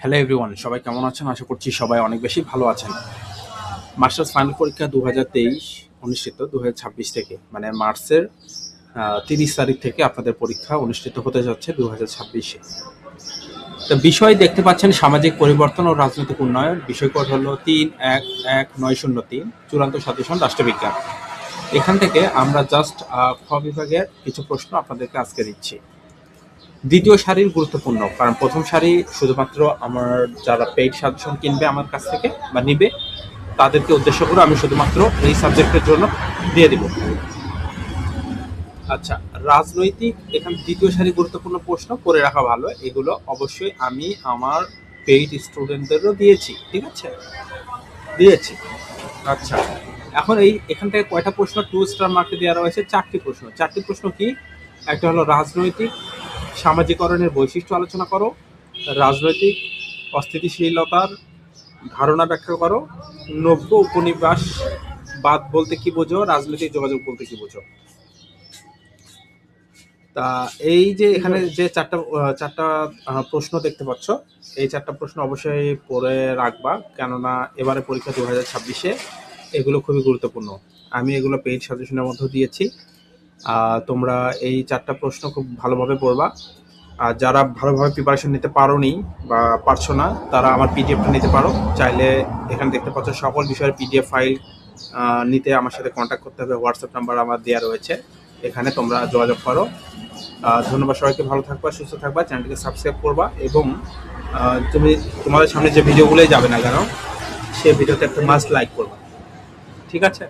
Hello everyone সবাই কেমন আছেন? আশা করছি সবাই অনেক বেশি ভালো আছেন। মাস্টার্স ফাইনাল পরীক্ষা দু হাজার তেইশ অনুষ্ঠিত দু হাজার ছাব্বিশ থেকে মানে মার্চের তিরিশ তারিখ থেকে আপনাদের পরীক্ষা অনুষ্ঠিত হতে যাচ্ছে দু হাজার ছাব্বিশে। তো বিষয় দেখতে পাচ্ছেন সামাজিক পরিবর্তন ও রাজনৈতিক উন্নয়ন। বিষয় কোড হলো তিন, এক এক, নয়, শূন্য, তিন, চূড়ান্ত সাজেশন রাষ্ট্রবিজ্ঞান। এখান থেকে আমরা জাস্ট খ বিভাগের কিছু প্রশ্ন আপনাদেরকে আজকে দিচ্ছি। দ্বিতীয় সারির গুরুত্বপূর্ণ, কারণ প্রথম সারি শুধুমাত্র আমার যারা পেইড সাজেশন কিনবে আমার কাছ থেকে বা নিবে, তাদেরকে উদ্দেশ্য করে আমি শুধুমাত্র এই সাবজেক্টের জন্য দিয়ে দিব। আচ্ছা রাজনৈতিক এখানে দ্বিতীয় সারি গুরুত্বপূর্ণ প্রশ্ন, করে রাখা ভালো, এগুলো অবশ্যই আমি আমার পেইড স্টুডেন্টদেরও দিয়েছি, ঠিক আছে? দিয়েছি। আচ্ছা এখন এই, এখান থেকে কয়টা প্রশ্ন টু স্টার মার্কে দেওয়া রয়েছে, চারটি প্রশ্ন। চারটি প্রশ্ন কি? একটা হলো রাজনৈতিক সামাজিকরণের বৈশিষ্ট্য আলোচনা করো, রাজনৈতিক অস্থিতিশীলতার ধারণা ব্যাখ্যা করো, নব্য উপনিবাস বাদ বলতে কি বোঝো, রাজনৈতিক যোগাযোগ বলতে কি বোঝো? তা এই যে এখানে যে চারটা চারটা প্রশ্ন দেখতে পাচ্ছ, এই চারটা প্রশ্ন অবশ্যই পড়ে রাখবা, কেননা এবারে পরীক্ষা দু হাজার ছাব্বিশে, এগুলো খুবই গুরুত্বপূর্ণ। আমি এগুলো পেইড সাজেশনের মধ্যে দিয়েছি। তোমরা এই চারটা প্রশ্ন খুব ভালোভাবে পড়বা। আর যারা ভালোভাবে প্রিপারেশন নিতে পারো নি বা পারছ না, তারা আমার পিডিএফটা নিতে পারো। চাইলে এখানে দেখতে পাচ্ছ সকল বিষয়ের পিডিএফ ফাইল নিতে আমার সাথে কন্ট্যাক্ট করতে হবে। হোয়াটসঅ্যাপ নাম্বার আমার দেওয়া রয়েছে। এখানে তোমরা যোগাযোগ করো। ধন্যবাদ সবাইকে। ভালো থাকবা, সুস্থ থাকবা, চ্যানেলটিকে সাবস্ক্রাইব করবা এবং তুমি তোমাদের সামনে যে ভিডিওগুলোই যাবে না কেন সেই ভিডিওতে একটা মাস্ট লাইক করবা। ঠিক আছে?